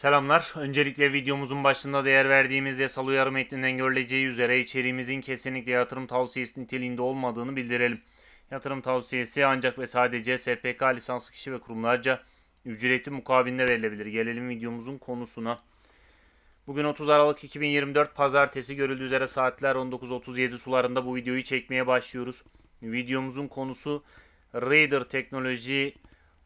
Selamlar. Öncelikle videomuzun başında değer verdiğimiz yasal uyarı metninden görüleceği üzere içeriğimizin kesinlikle yatırım tavsiyesi niteliğinde olmadığını bildirelim. Yatırım tavsiyesi ancak ve sadece SPK lisanslı kişi ve kurumlarca ücretli mukabilinde verilebilir. Gelelim videomuzun konusuna. Bugün 30 Aralık 2024 Pazartesi görüldüğü üzere saatler 19.37 sularında bu videoyu çekmeye başlıyoruz. Videomuzun konusu Raider Teknoloji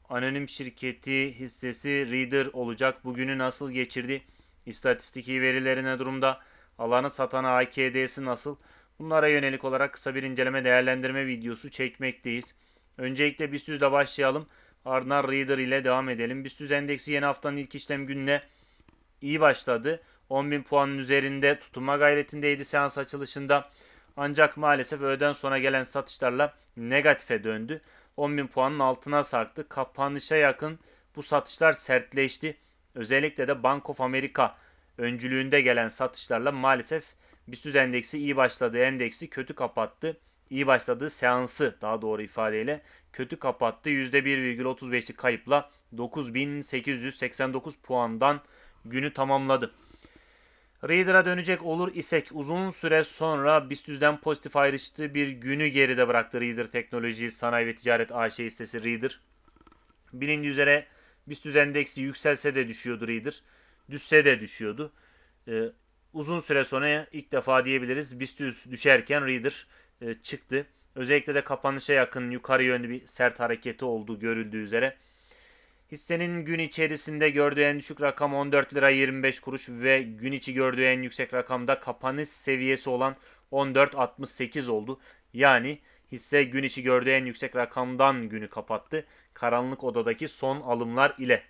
Anonim şirketi hissesi Reader olacak. Bugünü nasıl geçirdi? İstatistiki verileri ne durumda? Alanı satan AKD'si nasıl? Bunlara yönelik olarak kısa bir inceleme değerlendirme videosu çekmekteyiz. Öncelikle BIST ile başlayalım. Ardından Reader ile devam edelim. BIST endeksi yeni haftanın ilk işlem gününe iyi başladı. 10.000 puanın üzerinde tutunma gayretindeydi seans açılışında. Ancak maalesef öğleden sonra gelen satışlarla negatife döndü. 10.000 puanın altına sarktı. Kapanışa yakın bu satışlar sertleşti. Özellikle de Bank of America öncülüğünde gelen satışlarla maalesef BIST endeksi iyi başladığı endeksi kötü kapattı. İyi başladığı seansı daha doğru ifadeyle kötü kapattı. %1,35'lik kayıpla 9889 puandan günü tamamladı. Reader'a dönecek olur isek uzun süre sonra BIST 100'den pozitif ayrıştığı bir günü geride bıraktı Reader Teknoloji Sanayi ve Ticaret AŞ hissesi Reader. Bilindiği üzere BIST 100 endeksi yükselse de düşüyordu Reader. Düşse de düşüyordu. Ee, uzun süre sonra ilk defa diyebiliriz BIST 100 düşerken Reader e, çıktı. Özellikle de kapanışa yakın yukarı yönlü bir sert hareketi olduğu görüldüğü üzere. Hissenin gün içerisinde gördüğü en düşük rakam 14 lira 25 kuruş ve gün içi gördüğü en yüksek rakamda kapanış seviyesi olan 14.68 oldu. Yani hisse gün içi gördüğü en yüksek rakamdan günü kapattı. Karanlık odadaki son alımlar ile.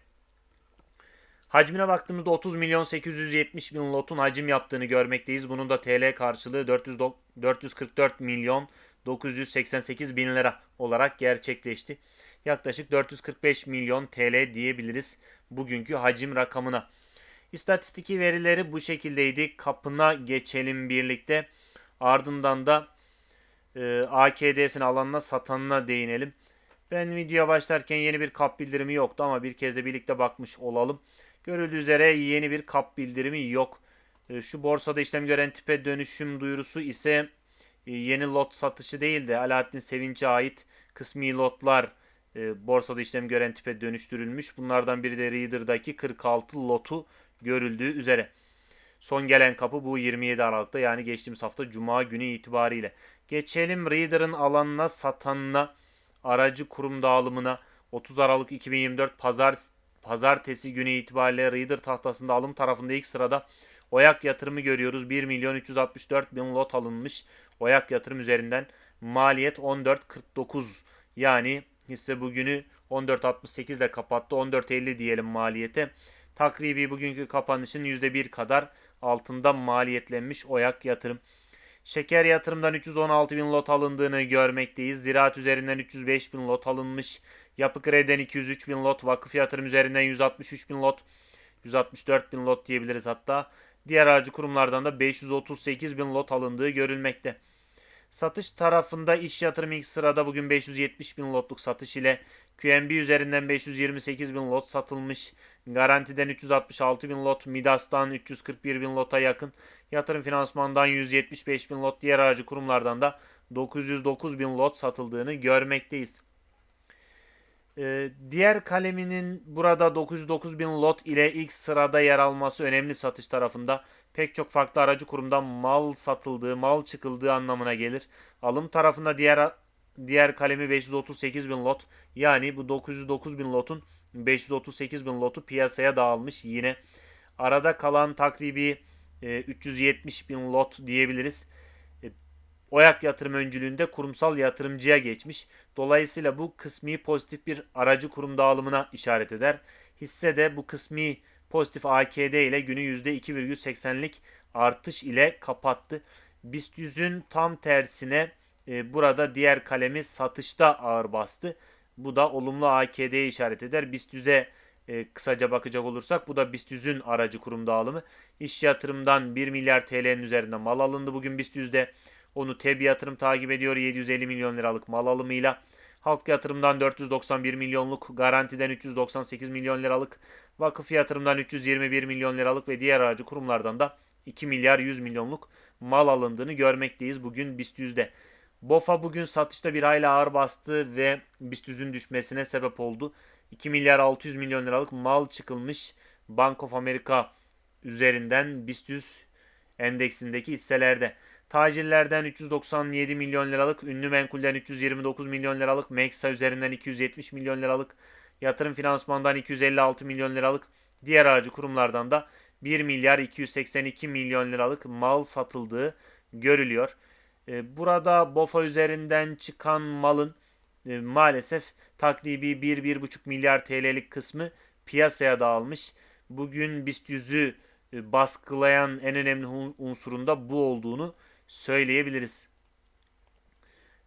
Hacmine baktığımızda 30 milyon 870 bin lotun hacim yaptığını görmekteyiz. Bunun da TL karşılığı 400, 444 milyon 988 bin lira olarak gerçekleşti yaklaşık 445 milyon TL diyebiliriz bugünkü hacim rakamına. İstatistiki verileri bu şekildeydi. Kapına geçelim birlikte. Ardından da e, AKD'sini alanına satanına değinelim. Ben videoya başlarken yeni bir kap bildirimi yoktu ama bir kez de birlikte bakmış olalım. Görüldüğü üzere yeni bir kap bildirimi yok. E, şu borsada işlem gören tipe dönüşüm duyurusu ise e, yeni lot satışı değil de Alaaddin Sevinç'e ait kısmi lotlar e, borsada işlem gören tipe dönüştürülmüş. Bunlardan biri de Reader'daki 46 lotu görüldüğü üzere. Son gelen kapı bu 27 Aralık'ta yani geçtiğimiz hafta Cuma günü itibariyle. Geçelim Reader'ın alanına satanına, aracı kurum dağılımına 30 Aralık 2024 pazar pazartesi günü itibariyle Reader tahtasında alım tarafında ilk sırada Oyak yatırımı görüyoruz. 1 milyon 364 bin lot alınmış. Oyak yatırım üzerinden maliyet 14.49 yani Hisse bugünü 14.68 ile kapattı. 14.50 diyelim maliyete. Takribi bugünkü kapanışın %1 kadar altında maliyetlenmiş Oyak yatırım. Şeker yatırımdan 316 bin lot alındığını görmekteyiz. Ziraat üzerinden 305 bin lot alınmış. Yapı Kredi'den 203 bin lot. Vakıf yatırım üzerinden 163 bin lot. 164 bin lot diyebiliriz hatta. Diğer aracı kurumlardan da 538 bin lot alındığı görülmekte. Satış tarafında iş yatırım ilk sırada bugün 570 bin lotluk satış ile QNB üzerinden 528 bin lot satılmış. Garantiden 366 bin lot, Midas'tan 341 bin lota yakın, yatırım finansmandan 175 bin lot, diğer aracı kurumlardan da 909 bin lot satıldığını görmekteyiz. Ee, diğer kaleminin burada 909 bin lot ile ilk sırada yer alması önemli satış tarafında. Pek çok farklı aracı kurumdan mal satıldığı, mal çıkıldığı anlamına gelir. Alım tarafında diğer diğer kalemi 538 bin lot. Yani bu 909 bin lotun 538 bin lotu piyasaya dağılmış yine. Arada kalan takribi 370 e, bin lot diyebiliriz. Oyak yatırım öncülüğünde kurumsal yatırımcıya geçmiş. Dolayısıyla bu kısmi pozitif bir aracı kurum dağılımına işaret eder. Hisse de bu kısmi pozitif AKD ile günü %2,80'lik artış ile kapattı. BIST 100'ün tam tersine e, burada diğer kalemi satışta ağır bastı. Bu da olumlu AKD'ye işaret eder. BIST 100'e e, kısaca bakacak olursak bu da BIST 100'ün aracı kurum dağılımı. İş yatırımdan 1 milyar TL'nin üzerinde mal alındı bugün BIST 100'de. Onu TEB yatırım takip ediyor 750 milyon liralık mal alımıyla. Halk yatırımdan 491 milyonluk, garantiden 398 milyon liralık, vakıf yatırımdan 321 milyon liralık ve diğer aracı kurumlardan da 2 milyar 100 milyonluk mal alındığını görmekteyiz bugün BIST 100'de. BOFA bugün satışta bir hayli ağır bastı ve BIST 100'ün düşmesine sebep oldu. 2 milyar 600 milyon liralık mal çıkılmış Bank of America üzerinden BIST 100 endeksindeki hisselerde. Tacirlerden 397 milyon liralık, ünlü menkulden 329 milyon liralık, Meksa üzerinden 270 milyon liralık, yatırım finansmandan 256 milyon liralık, diğer aracı kurumlardan da 1 milyar 282 milyon liralık mal satıldığı görülüyor. E, Burada BOFA üzerinden çıkan malın e, maalesef takribi 1-1,5 milyar TL'lik kısmı piyasaya dağılmış. Bugün BIST 100'ü e, baskılayan en önemli hun- unsurun da bu olduğunu söyleyebiliriz.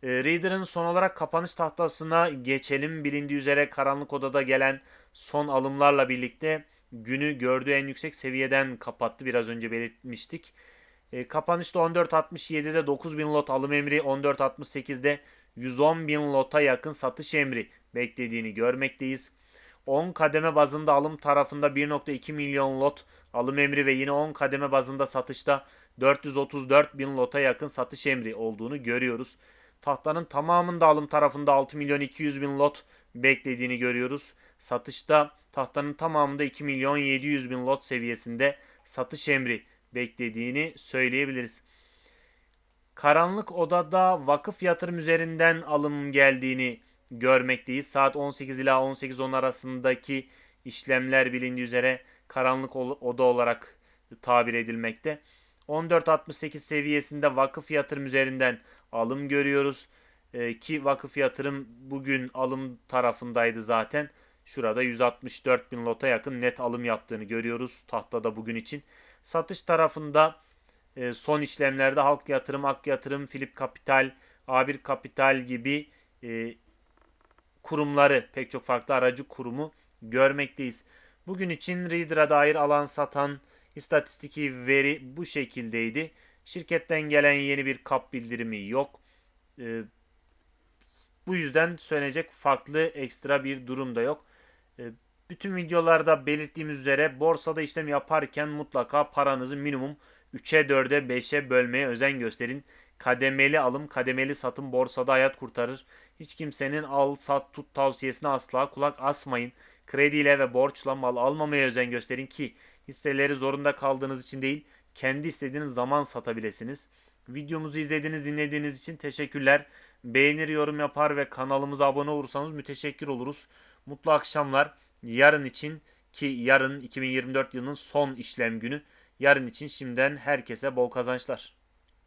E, Reader'ın son olarak kapanış tahtasına geçelim. Bilindiği üzere karanlık odada gelen son alımlarla birlikte günü gördüğü en yüksek seviyeden kapattı. Biraz önce belirtmiştik. E, kapanışta 14.67'de 9000 lot alım emri, 14.68'de 110 bin lota yakın satış emri beklediğini görmekteyiz. 10 kademe bazında alım tarafında 1.2 milyon lot alım emri ve yine 10 kademe bazında satışta 434 bin lota yakın satış emri olduğunu görüyoruz. Tahtanın tamamında alım tarafında 6 milyon 200 bin lot beklediğini görüyoruz. Satışta tahtanın tamamında 2 milyon 700 bin lot seviyesinde satış emri beklediğini söyleyebiliriz. Karanlık odada vakıf yatırım üzerinden alım geldiğini görmekteyiz. Saat 18 ila 18.10 arasındaki işlemler bilindiği üzere karanlık oda olarak tabir edilmekte. 14.68 seviyesinde vakıf yatırım üzerinden alım görüyoruz. Ee, ki vakıf yatırım bugün alım tarafındaydı zaten. Şurada 164 bin lota yakın net alım yaptığını görüyoruz tahtada bugün için. Satış tarafında e, son işlemlerde Halk Yatırım, Ak Yatırım, Filip Kapital, A1 Kapital gibi e, kurumları pek çok farklı aracı kurumu görmekteyiz. Bugün için Reader'a dair alan satan istatistiki veri bu şekildeydi. Şirketten gelen yeni bir kap bildirimi yok. E, bu yüzden söylenecek farklı ekstra bir durum da yok. E, bütün videolarda belirttiğimiz üzere borsada işlem yaparken mutlaka paranızı minimum 3'e 4'e 5'e bölmeye özen gösterin. Kademeli alım, kademeli satım borsada hayat kurtarır. Hiç kimsenin al, sat, tut tavsiyesine asla kulak asmayın. Krediyle ve borçla mal almamaya özen gösterin ki hisseleri zorunda kaldığınız için değil, kendi istediğiniz zaman satabilirsiniz. Videomuzu izlediğiniz, dinlediğiniz için teşekkürler. Beğenir, yorum yapar ve kanalımıza abone olursanız müteşekkir oluruz. Mutlu akşamlar. Yarın için ki yarın 2024 yılının son işlem günü. Yarın için şimdiden herkese bol kazançlar.